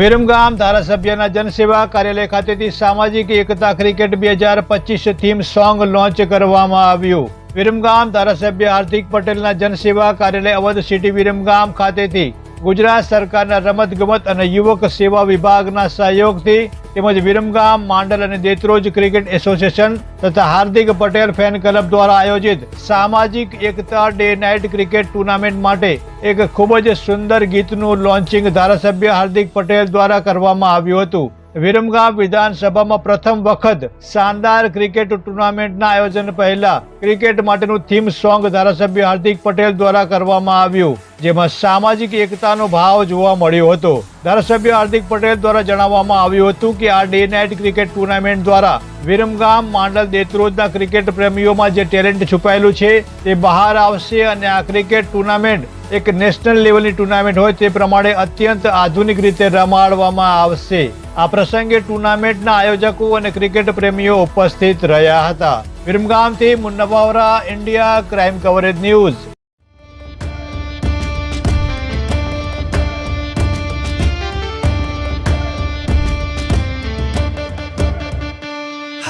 વિરમગામ ધારાસભ્યના જનસેવા કાર્યાલય ખાતેથી સામાજિક એકતા ક્રિકેટ બે હજાર પચીસ થીમ સોંગ લોન્ચ કરવામાં આવ્યું વિરમગામ ધારાસભ્ય હાર્દિક પટેલના જનસેવા કાર્યાલય અવધ સિટી વિરમગામ ખાતેથી ગુજરાત સરકારના રમતગમત અને યુવક સેવા વિભાગના સહયોગથી તેમજ વિરમગામ માંડલ અને દેતરોજ ક્રિકેટ એસોસિએશન તથા હાર્દિક પટેલ ફેન ક્લબ દ્વારા આયોજિત સામાજિક એકતા ડે નાઇટ ક્રિકેટ ટુર્નામેન્ટ માટે એક ખૂબ જ સુંદર ગીતનું લોન્ચિંગ ધારાસભ્ય હાર્દિક પટેલ દ્વારા કરવામાં આવ્યું હતું વિરમગામ વિધાનસભામાં પ્રથમ વખત શાનદાર ક્રિકેટ ટુર્નામેન્ટના આયોજન પહેલા ક્રિકેટ માટેનું થીમ સોંગ ધારાસભ્ય હાર્દિક પટેલ દ્વારા કરવામાં આવ્યું જેમાં સામાજિક એકતાનો ભાવ જોવા મળ્યો હતો ધારાસભ્ય હાર્દિક પટેલ દ્વારા જણાવવામાં આવ્યું હતું કે આ ડે નાઇટ ક્રિકેટ ટુર્નામેન્ટ દ્વારા વિરમગામ માંડલ દેતરોજના ક્રિકેટ પ્રેમીઓમાં જે ટેલેન્ટ છુપાયેલું છે તે બહાર આવશે અને આ ક્રિકેટ ટુર્નામેન્ટ એક નેશનલ લેવલની ટુર્નામેન્ટ હોય તે પ્રમાણે અત્યંત આધુનિક રીતે રમાડવામાં આવશે આ પ્રસંગે ટુર્નામેન્ટના আয়োজકો અને ક્રિકેટ પ્રેમીઓ ઉપસ્થિત રહ્યા હતા ફિરમગામ થી મુંબઈ ઓરા ઈન્ડિયા ક્રાઈમ કવરેજ ન્યૂઝ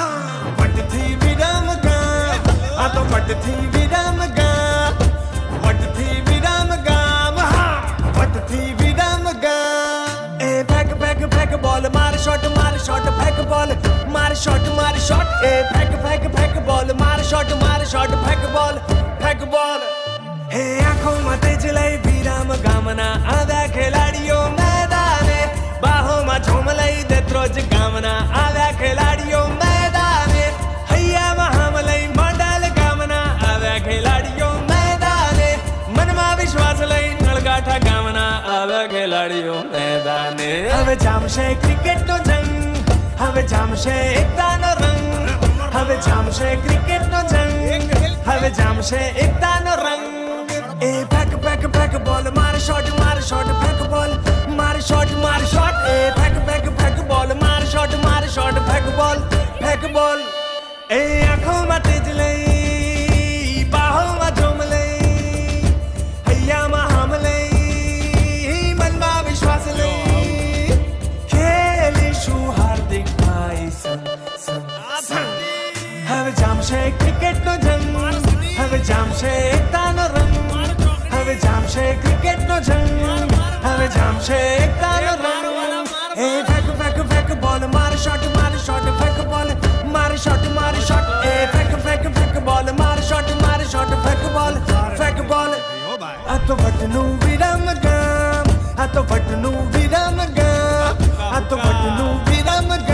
હા વોટ ઈટ થી બી રામકાંઠ આ તો પાર્ટ થી બી રામકાંઠ शॉट मार शॉट फेंक बॉल मार शॉट मार शॉट ए फेंक फेंक फेंक बॉल मार शॉट मार शॉट फेंक बॉल फेंक बॉल हे आंखों में तेज लाई विराम कामना आधा खिलाड़ियों मैदान बाहों में झूम लाई देत्रोज गामना आधा खिलाड़ी ઠગામણા આવે ખેલાડીઓ મેદાને હવે જામશે ક્રિકેટ નો જંગ હવે જામશે એકતા નો રંગ હવે જામશે ક્રિકેટ નો જંગ હવે જામશે એકતા નો રંગ એ ફેક ફેક ફેક બોલ માર શોટ માર શોટ ફેક બોલ માર શોટ માર શોટ એ ફેક ફેક ફેક બોલ માર શોટ માર શોટ ફેક બોલ ફેક બોલ એ આંખો માં તેજ લે જામશે ક્રિકેટનો જંગ હવે જામશે એકતાનો રંગ હવે જામશે ક્રિકેટનો જંગ હવે જામશે એકતાનો રંગ એ ફેક ફેક ફેક બોલ માર શોટ માર શોટ ફેક બોલ માર શોટ માર શોટ એ ફેક ફેક ફેક બોલ માર શોટ માર શોટ ફેક બોલ ફેક બોલ આ તો વટનું વિરામ ગામ આ તો વટનું વિરામ ગામ આ તો વટનું વિરામ ગામ